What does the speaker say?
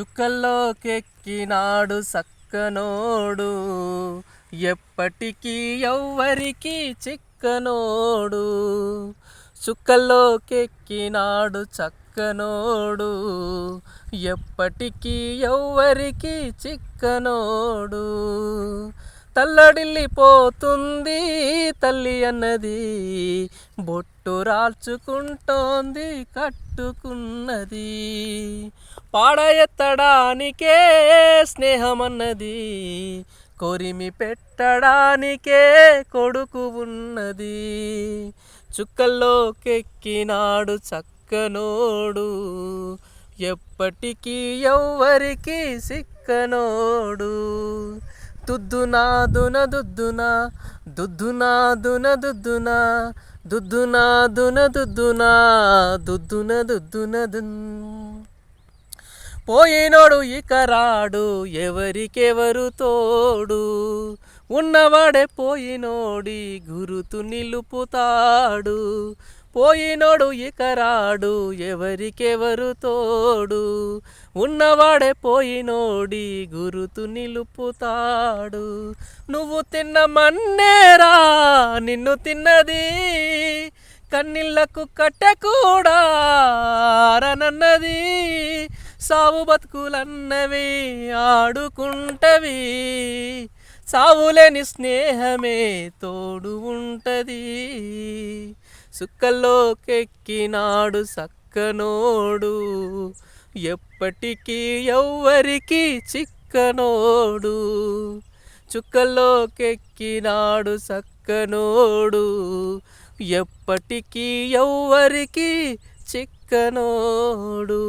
చుక్కల్లోకెక్కినాడు సక్కనోడు. ఎప్పటికీ ఎవ్వరికి చిక్కనోడు. చుక్కల్లోకెక్కినాడు చక్కనోడు. ఎప్పటికీ ఎవ్వరికి చిక్కనోడు. తల్లడిల్లిపోతుంది తల్లి అన్నది. బొట్టు రాల్చుకుంటోంది కట్టుకున్నది. పాడఎత్తడానికే స్నేహమన్నది. కొరిమి పెట్టడానికే కొడుకు ఉన్నది. చుక్కల్లోకెక్కినాడు చక్కనోడు. ఎప్పటికీ ఎవ్వరికి సిక్కనోడు. దుద్దునా దున దుద్దునా దుద్దునా దున దుద్దునా దుద్దునా దున దుద్దునా దుద్దున దుద్దున దున్. పోయినోడు ఇక రాడు ఎవరికెవరు తోడు? ఉన్నవాడే పోయినోడి గురుతు నిలుపుతాడు. పోయినోడు ఇక రాడు ఎవరికెవరు తోడు? ఉన్నవాడే పోయినోడి గురుతు నిలుపుతాడు. నువ్వు తిన్న మన్నేరా నిన్ను తిన్నది కన్నీళ్ళకు కట్టె కూడా రనన్నది సావు బతుకులన్నవి ఆడుకుంటవి సావులేని స్నేహమే తోడు ఉంటది. సుక్కల్లోకెక్కినాడు సక్కనోడు. ఎప్పటికీ ఎవ్వరికి చిక్కనోడు. చుక్కల్లోకెక్కినాడు సక్కనోడు. ఎప్పటికీ ఎవ్వరికి చిక్కనోడు.